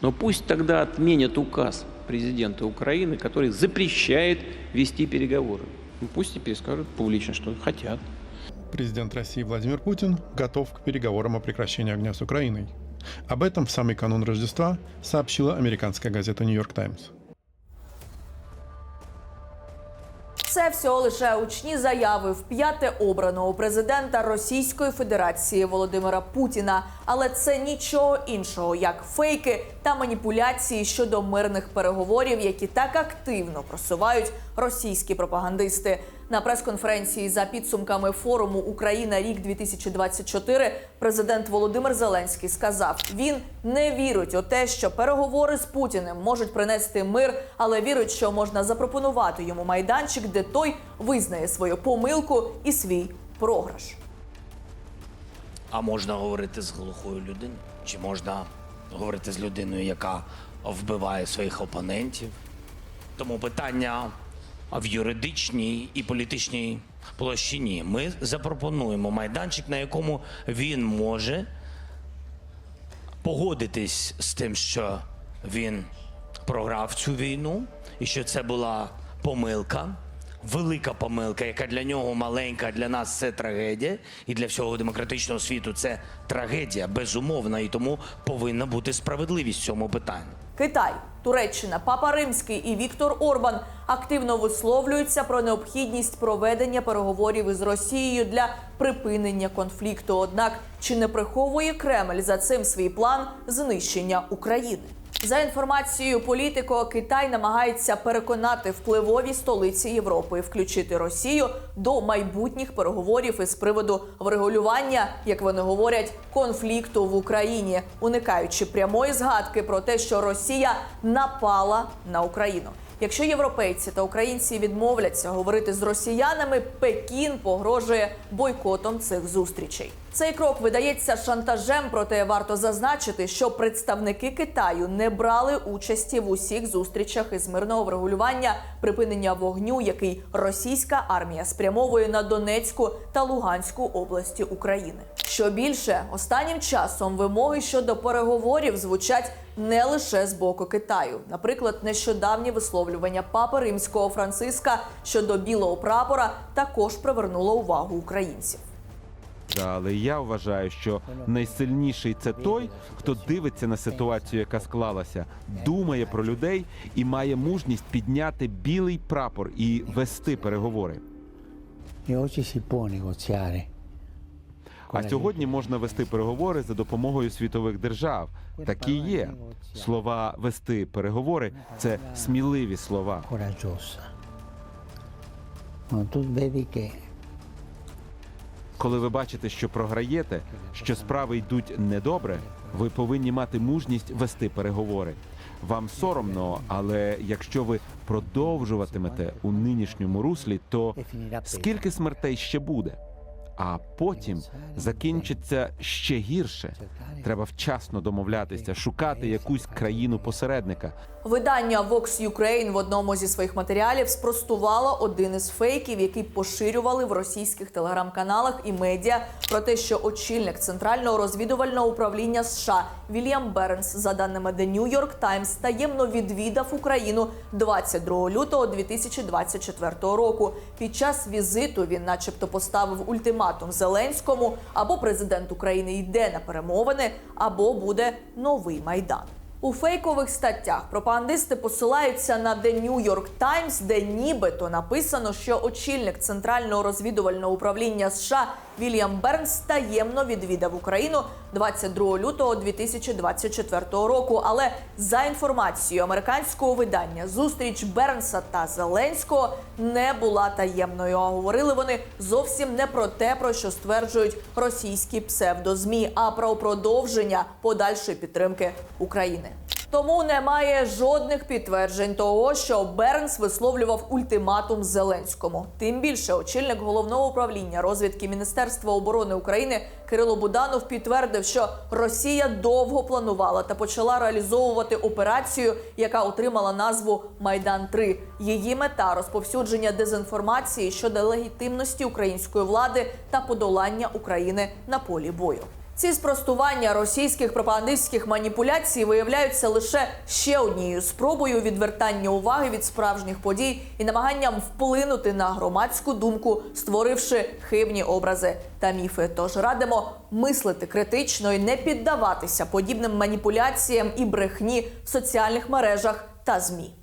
Но пусть тогда отменят указ президента Украины, который запрещает вести переговоры. Ну, Пусть теперь скажут публично, что хотят. Президент России Владимир Путин готов к переговорам о прекращении огня с Украиной. Об этом в самый канун Рождества сообщила американская газета «Нью-Йорк Таймс». Це всього лише учні заяви в п'яте обраного президента Російської Федерації Володимира Путіна. Але це нічого іншого, як фейки та маніпуляції щодо мирних переговорів, які так активно просувають російські пропагандисти. На прес-конференції за підсумками форуму Україна рік 2024 президент Володимир Зеленський сказав: він не вірить у те, що переговори з Путіним можуть принести мир, але вірить, що можна запропонувати йому майданчик, де той визнає свою помилку і свій програш. А можна говорити з глухою людиною? Чи можна говорити з людиною, яка вбиває своїх опонентів? Тому питання в юридичній і політичній площині. Ми запропонуємо майданчик, на якому він може погодитись з тим, що він програв цю війну, і що це була помилка, велика помилка, яка для нього маленька, для нас це трагедія, і для всього демократичного світу це трагедія, безумовна, і тому повинна бути справедливість в цьому питанні. Китай, Туреччина, Папа Римський і Віктор Орбан активно висловлюються про необхідність проведення переговорів із Росією для припинення конфлікту. Однак чи не приховує Кремль за цим свій план знищення України? За інформацією політико, Китай намагається переконати впливові столиці Європи включити Росію до майбутніх переговорів із приводу врегулювання, як вони говорять, конфлікту в Україні, уникаючи прямої згадки про те, що Росія напала на Україну. Якщо європейці та українці відмовляться говорити з росіянами, Пекін погрожує бойкотом цих зустрічей. Цей крок видається шантажем, проте варто зазначити, що представники Китаю не брали участі в усіх зустрічах із мирного врегулювання припинення вогню, який російська армія спрямовує на Донецьку та Луганську області України. Що більше, останнім часом вимоги щодо переговорів звучать не лише з боку Китаю. Наприклад, нещодавнє висловлювання папи римського Франциска щодо білого прапора також привернуло увагу українців. Але я вважаю, що найсильніший це той, хто дивиться на ситуацію, яка склалася, думає про людей і має мужність підняти білий прапор і вести переговори. Oggi si può negoziare. А сьогодні можна вести переговори за допомогою світових держав. Такі є. Слова вести переговори це сміливі слова. che Коли ви бачите, що програєте, що справи йдуть недобре, ви повинні мати мужність вести переговори. Вам соромно, але якщо ви продовжуватимете у нинішньому руслі, то скільки смертей ще буде? А потім закінчиться ще гірше. Треба вчасно домовлятися, шукати якусь країну посередника. Видання Vox Ukraine в одному зі своїх матеріалів спростувало один із фейків, який поширювали в російських телеграм-каналах і медіа про те, що очільник центрального розвідувального управління США Вільям Бернс, за даними The New York Times, таємно відвідав Україну 22 лютого 2024 року. Під час візиту він, начебто, поставив ультиматум Зеленському або президент України йде на перемовини, або буде новий майдан. У фейкових статтях пропагандисти посилаються на The New York Times, де нібито написано, що очільник центрального розвідувального управління США Вільям Бернс таємно відвідав Україну 22 лютого 2024 року. Але за інформацією американського видання, зустріч Бернса та Зеленського не була таємною. А говорили вони зовсім не про те, про що стверджують російські псевдозмі, а про продовження подальшої підтримки України. Тому немає жодних підтверджень того, що Бернс висловлював ультиматум Зеленському. Тим більше очільник головного управління розвідки Міністерства оборони України Кирило Буданов підтвердив, що Росія довго планувала та почала реалізовувати операцію, яка отримала назву Майдан 3 Її мета розповсюдження дезінформації щодо легітимності української влади та подолання України на полі бою. Ці спростування російських пропагандистських маніпуляцій виявляються лише ще однією спробою відвертання уваги від справжніх подій і намаганням вплинути на громадську думку, створивши хибні образи та міфи. Тож радимо мислити критично і не піддаватися подібним маніпуляціям і брехні в соціальних мережах та змі.